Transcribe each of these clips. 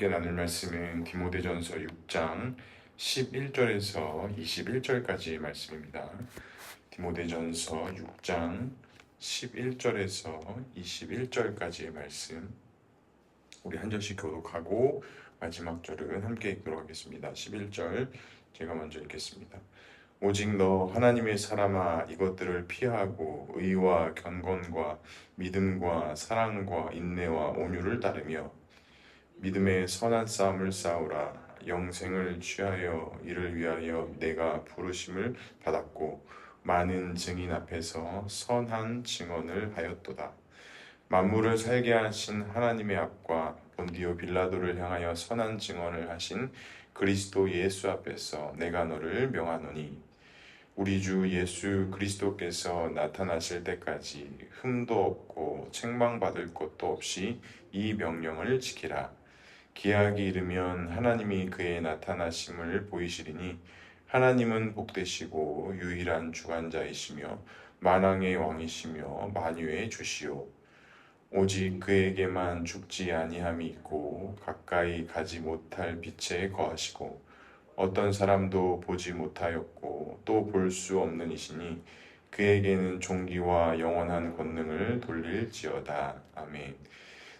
함께 나눌 말씀은 디모데전서 6장 11절에서 21절까지의 말씀입니다. 디모데전서 6장 11절에서 21절까지의 말씀. 우리 한 절씩 교독하고 마지막 절은 함께 읽도록 하겠습니다. 11절 제가 먼저 읽겠습니다. 오직 너 하나님의 사람아 이것들을 피하고 의와 경건과 믿음과 사랑과 인내와 온유를 따르며 믿음의 선한 싸움을 싸우라 영생을 취하여 이를 위하여 내가 부르심을 받았고 많은 증인 앞에서 선한 증언을 하였도다 만물을 살게 하신 하나님의 앞과 본디오 빌라도를 향하여 선한 증언을 하신 그리스도 예수 앞에서 내가 너를 명하노니 우리 주 예수 그리스도께서 나타나실 때까지 흠도 없고 책망받을 것도 없이 이 명령을 지키라. 기약이 이르면 하나님이 그의 나타나심을 보이시리니 하나님은 복되시고 유일한 주관자이시며 만왕의 왕이시며 만유의 주시오. 오직 그에게만 죽지 아니함이 있고 가까이 가지 못할 빛에 거하시고 어떤 사람도 보지 못하였고 또 볼 수 없는 이시니 그에게는 종기와 영원한 권능을 돌릴지어다. 아멘.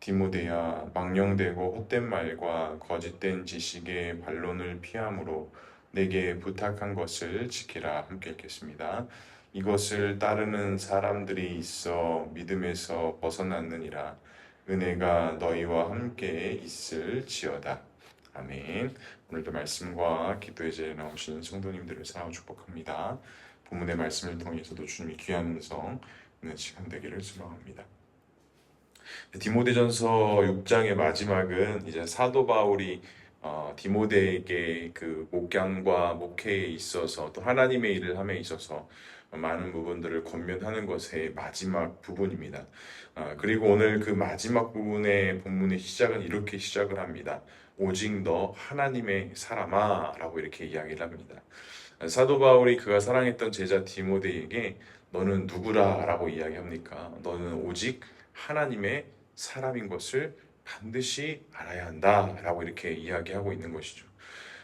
디모데야 망령되고 헛된 말과 거짓된 지식의 반론을 피함으로 내게 부탁한 것을 지키라 함께 읽겠습니다. 이것을 따르는 사람들이 있어 믿음에서 벗어났느니라 은혜가 너희와 함께 있을지어다. 아멘. 오늘도 말씀과 기도의 자리에 나오신 성도님들을 사랑하고 축복합니다. 본문의 말씀을 통해서도 주님이 귀한 음성 있는 시간 되기를 소망합니다. 디모데전서 6장의 마지막은 이제 사도 바울이 어, 디모데에게 그 목양과 목회에 있어서 또 하나님의 일을 함에 있어서 많은 부분들을 권면하는 것의 마지막 부분입니다. 아, 그리고 오늘 그 마지막 부분의 본문의 시작은 이렇게 시작을 합니다. 오직 너 하나님의 사람아 라고 이렇게 이야기를 합니다. 사도 바울이 그가 사랑했던 제자 디모데에게 너는 누구라 라고 이야기합니까? 너는 오직 하나님의 사람인 것을 반드시 알아야 한다 라고 이렇게 이야기하고 있는 것이죠.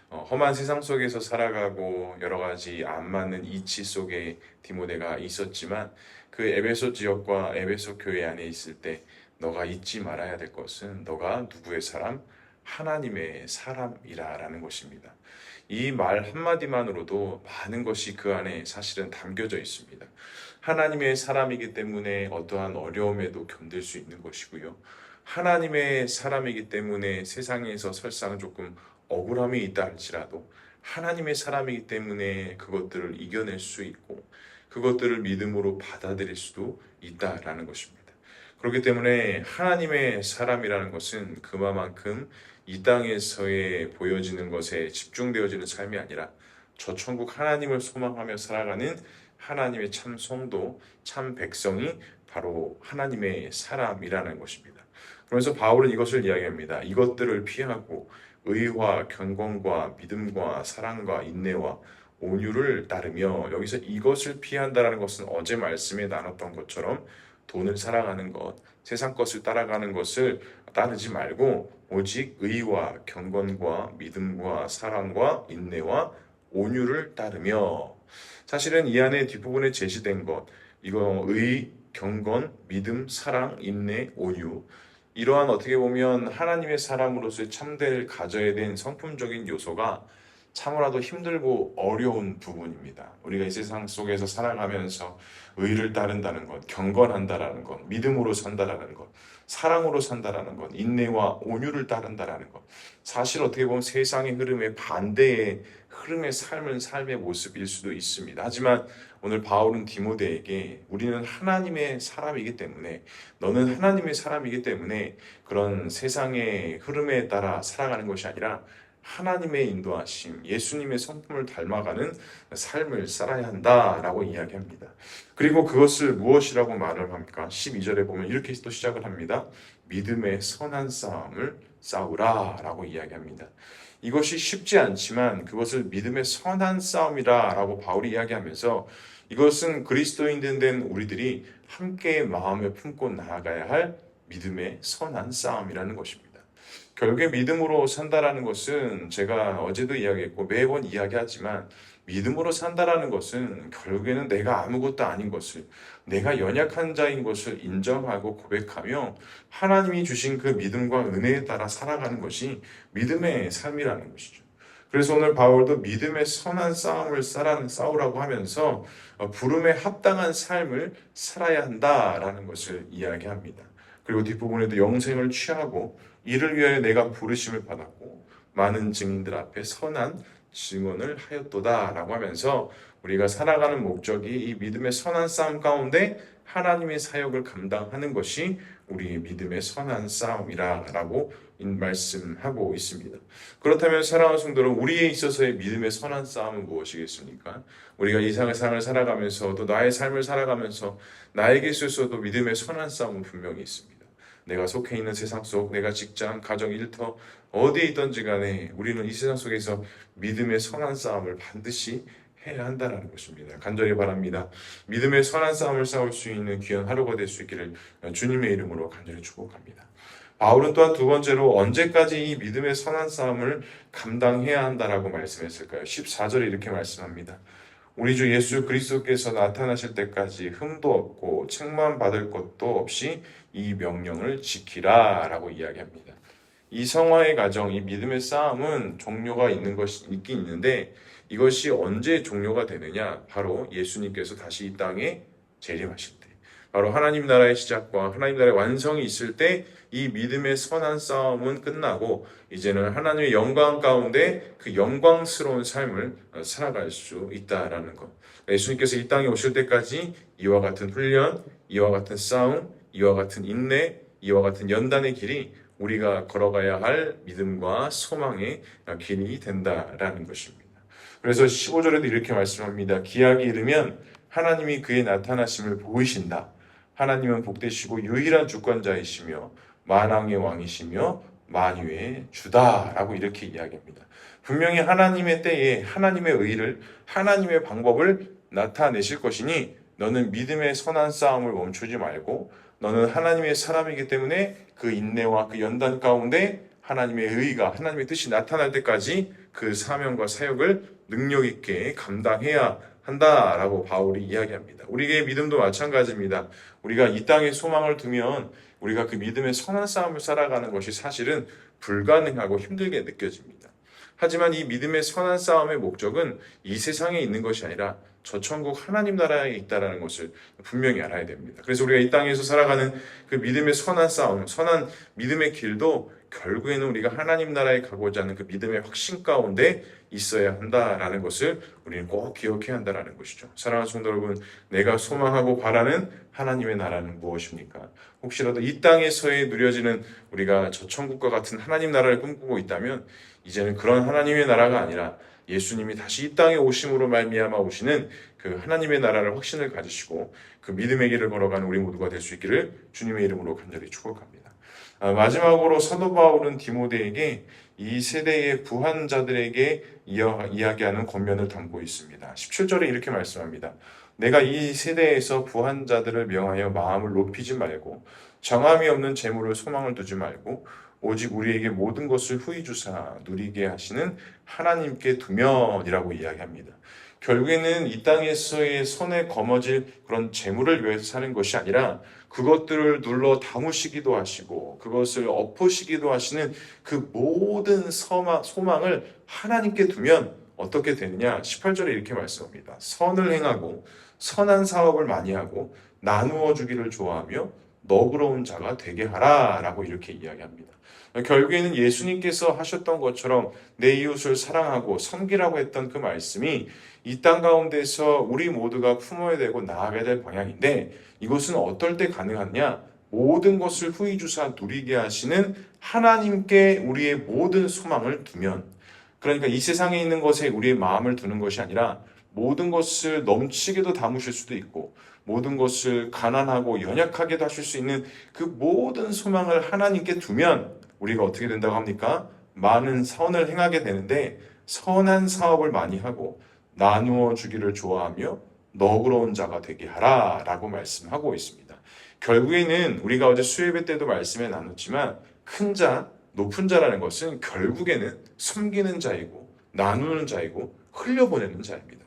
어, 험한 세상 속에서 살아가고 여러 가지 안 맞는 이치 속에 디모데가 있었지만 그 에베소 지역과 에베소 교회 안에 있을 때 너가 잊지 말아야 될 것은 너가 누구의 사람? 하나님의 사람이라라는 것입니다. 이 말 한마디만으로도 많은 것이 그 안에 사실은 담겨져 있습니다. 하나님의 사람이기 때문에 어떠한 어려움에도 견딜 수 있는 것이고요. 하나님의 사람이기 때문에 세상에서 설상 조금 억울함이 있다 할지라도 하나님의 사람이기 때문에 그것들을 이겨낼 수 있고 그것들을 믿음으로 받아들일 수도 있다라는 것입니다. 그렇기 때문에 하나님의 사람이라는 것은 그만큼 이 땅에서의 보여지는 것에 집중되어지는 삶이 아니라 저 천국 하나님을 소망하며 살아가는 하나님의 참 성도, 참 백성이 바로 하나님의 사람이라는 것입니다. 그러면서 바울은 이것을 이야기합니다. 이것들을 피하고 의와 경건과 믿음과 사랑과 인내와 온유를 따르며 여기서 이것을 피한다라는 것은 어제 말씀에 나눴던 것처럼 돈을 사랑하는 것, 세상 것을 따라가는 것을 따르지 말고 오직 의와 경건과 믿음과 사랑과 인내와 온유를 따르며. 사실은 이 안에 뒷부분에 제시된 것 이거 의, 경건, 믿음, 사랑, 인내, 온유 이러한 어떻게 보면 하나님의 사람으로서의 참될 가져야 된 성품적인 요소가 참으로도 힘들고 어려운 부분입니다. 우리가 이 세상 속에서 살아가면서 의를 따른다는 것, 경건한다라는 것, 믿음으로 산다라는 것, 사랑으로 산다라는 것, 인내와 온유를 따른다라는 것. 사실 어떻게 보면 세상의 흐름에 반대의 흐름의 삶은 삶의 모습일 수도 있습니다. 하지만 오늘 바울은 디모데에게 우리는 하나님의 사람이기 때문에 너는 하나님의 사람이기 때문에 그런 세상의 흐름에 따라 살아가는 것이 아니라 하나님의 인도하심, 예수님의 성품을 닮아가는 삶을 살아야 한다라고 이야기합니다. 그리고 그것을 무엇이라고 말을 합니까? 12절에 보면 이렇게 또 시작을 합니다. 믿음의 선한 싸움을 싸우라라고 이야기합니다. 이것이 쉽지 않지만 그것을 믿음의 선한 싸움이라라고 바울이 이야기하면서 이것은 그리스도인 된 우리들이 함께 마음에 품고 나아가야 할 믿음의 선한 싸움이라는 것입니다. 결국에 믿음으로 산다라는 것은 제가 어제도 이야기했고 매번 이야기하지만 믿음으로 산다라는 것은 결국에는 내가 아무것도 아닌 것을 내가 연약한 자인 것을 인정하고 고백하며 하나님이 주신 그 믿음과 은혜에 따라 살아가는 것이 믿음의 삶이라는 것이죠. 그래서 오늘 바울도 믿음의 선한 싸움을 싸우라고 하면서 어, 부름에 합당한 삶을 살아야 한다라는 것을 이야기합니다. 그리고 뒷부분에도 영생을 취하고 이를 위하여 내가 부르심을 받았고 많은 증인들 앞에 선한 증언을 하였도다라고 하면서 우리가 살아가는 목적이 이 믿음의 선한 싸움 가운데 하나님의 사역을 감당하는 것이 우리의 믿음의 선한 싸움이라라고 말씀하고 있습니다. 그렇다면 사랑하는 성도는 우리에 있어서의 믿음의 선한 싸움은 무엇이겠습니까? 우리가 이 세상을 살아가면서 또 나의 삶을 살아가면서 나에게 있어서도 믿음의 선한 싸움은 분명히 있습니다. 내가 속해 있는 세상 속, 내가 직장, 가정, 일터 어디에 있든지 간에 우리는 이 세상 속에서 믿음의 선한 싸움을 반드시 해야 한다는 것입니다. 간절히 바랍니다. 믿음의 선한 싸움을 싸울 수 있는 귀한 하루가 될 수 있기를 주님의 이름으로 간절히 축복합니다. 바울은 또한 두 번째로 언제까지 이 믿음의 선한 싸움을 감당해야 한다라고 말씀했을까요? 14절에 이렇게 말씀합니다. 우리 주 예수 그리스도께서 나타나실 때까지 흠도 없고 책만 받을 것도 없이 이 명령을 지키라 라고 이야기합니다. 이 성화의 과정, 이 믿음의 싸움은 종료가 있는 것이 있긴 있는데 이것이 언제 종료가 되느냐? 바로 예수님께서 다시 이 땅에 재림하실 때. 바로 하나님 나라의 시작과 하나님 나라의 완성이 있을 때 이 믿음의 선한 싸움은 끝나고 이제는 하나님의 영광 가운데 그 영광스러운 삶을 살아갈 수 있다라는 것. 예수님께서 이 땅에 오실 때까지 이와 같은 훈련, 이와 같은 싸움, 이와 같은 인내, 이와 같은 연단의 길이 우리가 걸어가야 할 믿음과 소망의 길이 된다라는 것입니다. 그래서 15절에도 이렇게 말씀합니다. 기약이 이르면 하나님이 그의 나타나심을 보이신다. 하나님은 복되시고 유일한 주권자이시며 만왕의 왕이시며 만유의 주다라고 이렇게 이야기합니다. 분명히 하나님의 때에 하나님의 의를 하나님의 방법을 나타내실 것이니 너는 믿음의 선한 싸움을 멈추지 말고 너는 하나님의 사람이기 때문에 그 인내와 그 연단 가운데 하나님의 의가 하나님의 뜻이 나타날 때까지 그 사명과 사역을 능력 있게 감당해야 한다라고 바울이 이야기합니다. 우리의 믿음도 마찬가지입니다. 우리가 이 땅에 소망을 두면 우리가 그 믿음의 선한 싸움을 살아가는 것이 사실은 불가능하고 힘들게 느껴집니다. 하지만 이 믿음의 선한 싸움의 목적은 이 세상에 있는 것이 아니라 저 천국 하나님 나라에 있다라는 것을 분명히 알아야 됩니다. 그래서 우리가 이 땅에서 살아가는 그 믿음의 선한 싸움, 선한 믿음의 길도 결국에는 우리가 하나님 나라에 가고자 하는 그 믿음의 확신 가운데 있어야 한다라는 것을 우리는 꼭 기억해야 한다라는 것이죠. 사랑하는 성도 여러분, 내가 소망하고 바라는 하나님의 나라는 무엇입니까? 혹시라도 이 땅에서의 누려지는 우리가 저 천국과 같은 하나님 나라를 꿈꾸고 있다면 이제는 그런 하나님의 나라가 아니라 예수님이 다시 이 땅에 오심으로 말미암아 오시는 그 하나님의 나라를 확신을 가지시고 그 믿음의 길을 걸어가는 우리 모두가 될 수 있기를 주님의 이름으로 간절히 축복합니다. 아, 마지막으로 사도 바울은 디모데에게 이 세대의 부한자들에게 이어, 이야기하는 권면을 담고 있습니다. 17절에 이렇게 말씀합니다. 내가 이 세대에서 부한자들을 명하여 마음을 높이지 말고 정함이 없는 재물을 소망을 두지 말고 오직 우리에게 모든 것을 후히 주사 누리게 하시는 하나님께 두면이라고 이야기합니다. 결국에는 이 땅에서의 손에 거머쥘 그런 재물을 위해서 사는 것이 아니라 그것들을 눌러 담으시기도 하시고 그것을 엎으시기도 하시는 그 모든 소망을 하나님께 두면 어떻게 되느냐? 18절에 이렇게 말씀합니다. 선을 행하고 선한 사업을 많이 하고 나누어 주기를 좋아하며 너그러운 자가 되게 하라라고 이렇게 이야기합니다. 결국에는 예수님께서 하셨던 것처럼 내 이웃을 사랑하고 섬기라고 했던 그 말씀이 이 땅 가운데서 우리 모두가 품어야 되고 나아가야 될 방향인데 이것은 어떨 때 가능하냐? 모든 것을 후히 주사 누리게 하시는 하나님께 우리의 모든 소망을 두면 그러니까 이 세상에 있는 것에 우리의 마음을 두는 것이 아니라 모든 것을 넘치게도 담으실 수도 있고 모든 것을 가난하고 연약하게도 하실 수 있는 그 모든 소망을 하나님께 두면 우리가 어떻게 된다고 합니까? 많은 선을 행하게 되는데 선한 사업을 많이 하고 나누어 주기를 좋아하며 너그러운 자가 되게 하라 라고 말씀하고 있습니다. 결국에는 우리가 어제 수요예배 때도 말씀에 나눴지만 큰 자, 높은 자라는 것은 결국에는 섬기는 자이고 나누는 자이고 흘려보내는 자입니다.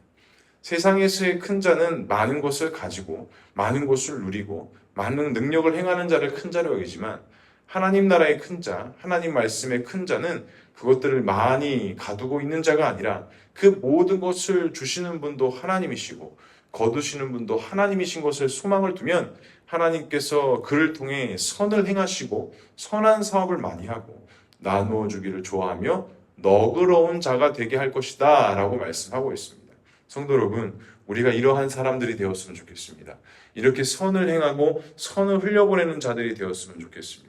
세상에서의 큰 자는 많은 것을 가지고 많은 것을 누리고 많은 능력을 행하는 자를 큰 자로 여기지만 하나님 나라의 큰 자, 하나님 말씀의 큰 자는 그것들을 많이 가두고 있는 자가 아니라 그 모든 것을 주시는 분도 하나님이시고 거두시는 분도 하나님이신 것을 소망을 두면 하나님께서 그를 통해 선을 행하시고 선한 사업을 많이 하고 나누어 주기를 좋아하며 너그러운 자가 되게 할 것이다 라고 말씀하고 있습니다. 성도 여러분, 우리가 이러한 사람들이 되었으면 좋겠습니다. 이렇게 선을 행하고 선을 흘려보내는 자들이 되었으면 좋겠습니다.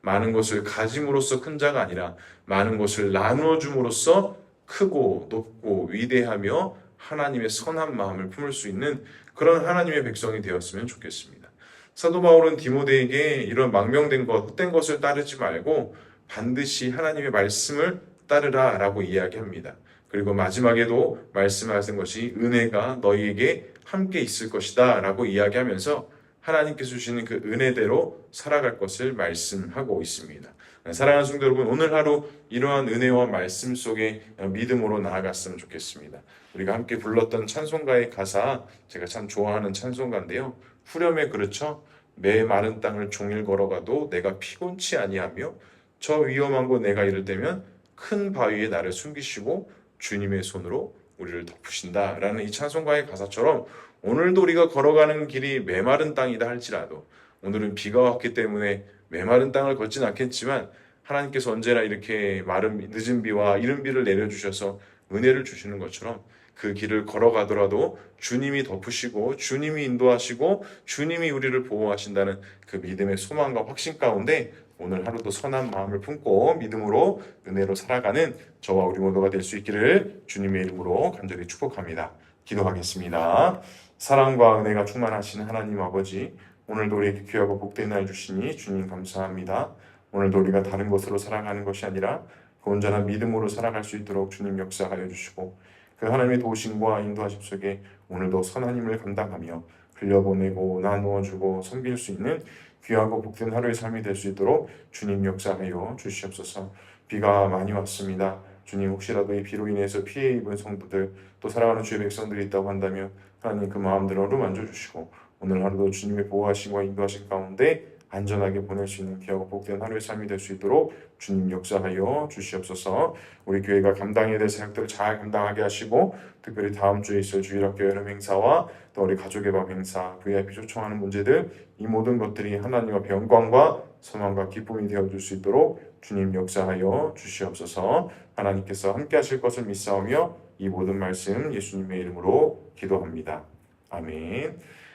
많은 것을 가짐으로써 큰 자가 아니라 많은 것을 나누어 줌으로써 크고 높고 위대하며 하나님의 선한 마음을 품을 수 있는 그런 하나님의 백성이 되었으면 좋겠습니다. 사도 바울은 디모데에게 이런 망명된 것, 헛된 것을 따르지 말고 반드시 하나님의 말씀을 따르라 라고 이야기합니다. 그리고 마지막에도 말씀하신 것이 은혜가 너희에게 함께 있을 것이다 라고 이야기하면서 하나님께서 주시는 그 은혜대로 살아갈 것을 말씀하고 있습니다. 사랑하는 성도 여러분, 오늘 하루 이러한 은혜와 말씀 속에 믿음으로 나아갔으면 좋겠습니다. 우리가 함께 불렀던 찬송가의 가사 제가 참 좋아하는 찬송가인데요. 후렴에 그렇죠. 매 마른 땅을 종일 걸어가도 내가 피곤치 아니하며 저 위험한 곳 내가 이를 때면 큰 바위에 나를 숨기시고 주님의 손으로 우리를 덮으신다라는 이 찬송가의 가사처럼 오늘도 우리가 걸어가는 길이 메마른 땅이다 할지라도 오늘은 비가 왔기 때문에 메마른 땅을 걷진 않겠지만 하나님께서 언제나 이렇게 마른 늦은 비와 이른 비를 내려주셔서 은혜를 주시는 것처럼 그 길을 걸어가더라도 주님이 덮으시고 주님이 인도하시고 주님이 우리를 보호하신다는 그 믿음의 소망과 확신 가운데 오늘 하루도 선한 마음을 품고 믿음으로 은혜로 살아가는 저와 우리 모두가 될 수 있기를 주님의 이름으로 간절히 축복합니다. 기도하겠습니다. 사랑과 은혜가 충만하신 하나님 아버지, 오늘도 우리에게 귀하고 복된 날 주시니 주님 감사합니다. 오늘도 우리가 다른 것으로 살아가는 것이 아니라 그 온전한 믿음으로 살아갈 수 있도록 주님 역사하여 주시고 그 하나님의 도우심과 인도하심 속에 오늘도 선하님을 감당하며 흘려보내고 나누어 주고 섬길 수 있는 귀하고 복된 하루의 삶이 될 수 있도록 주님 역사하여 주시옵소서. 비가 많이 왔습니다. 주님 혹시라도 이 비로 인해서 피해 입은 성도들 또 사랑하는 주의 백성들이 있다고 한다면 하나님 그 마음들을 어루만져 주시고 오늘 하루도 주님의 보호하심과 인도하심 가운데 안전하게 보낼 수 있는 귀하고 복된 하루의 삶이 될 수 있도록 주님 역사하여 주시옵소서. 우리 교회가 감당해야 될 사역들을 잘 감당하게 하시고 특별히 다음 주에 있을 주일학교 여름 행사와 또 우리 가족의 밤 행사, VIP 초청하는 문제들 이 모든 것들이 하나님과 영광과 소망과 기쁨이 되어 줄 수 있도록 주님 역사하여 주시옵소서. 하나님께서 함께 하실 것을 믿사오며 이 모든 말씀 예수님의 이름으로 기도합니다. 아멘.